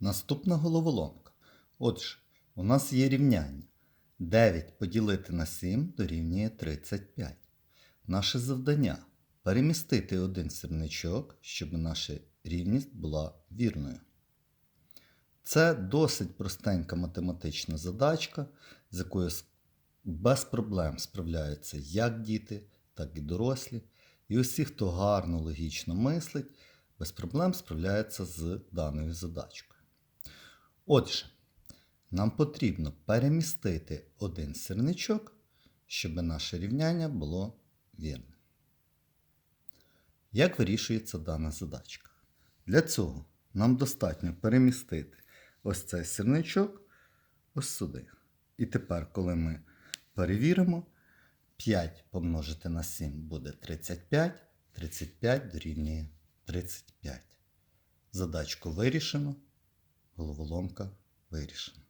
Наступна головоломка. Отже, у нас є рівняння. 9 поділити на 7 дорівнює 35. Наше завдання перемістити один сірничок, щоб наша рівність була вірною. Це досить простенька математична задачка, з якою без проблем справляються як діти, так і дорослі. І усі, хто гарно логічно мислить, без проблем справляються з даною задачкою. Отже, нам потрібно перемістити один сірничок, щоб наше рівняння було вірним. Як вирішується дана задачка? Для цього нам достатньо перемістити ось цей сірничок ось сюди. І тепер, коли ми перевіримо, 5 помножити на 7 буде 35, 35 дорівнює 35. Задачку вирішено, головоломка вирішена.